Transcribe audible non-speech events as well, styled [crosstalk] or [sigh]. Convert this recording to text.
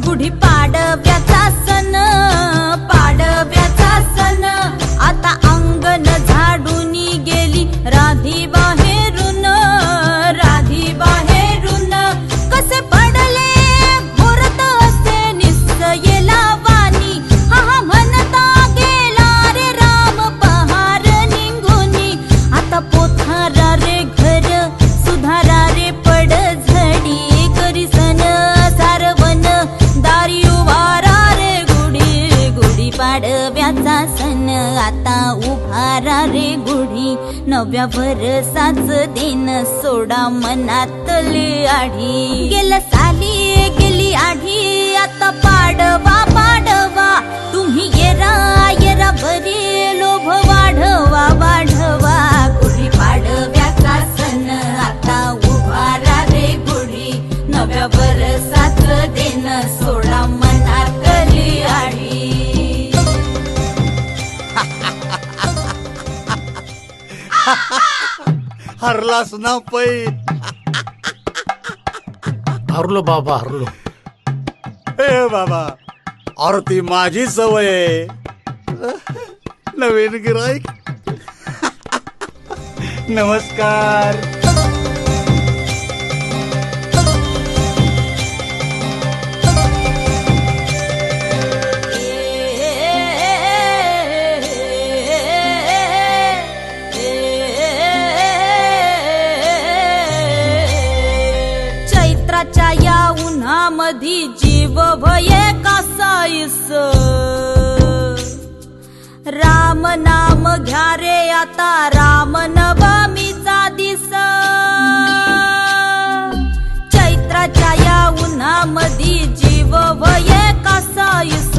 గుడి गुढी सण. आता उभारा रे गुढी. नव्या वरसाच दिन. सोडा मनातली आढी गेला [laughs] हरलास ना पै. हरलो बाबा हरलो. ए बाबा अरे ती माझी सवय आहे. नवीन गिराईक. [laughs] नमस्कार. उन्हामधी जीव भये कासाईस राम नाम घ्या रे आता राम नवमीचा दिस. चैत्राच्या या उन्हामधी जीव भये कासाईस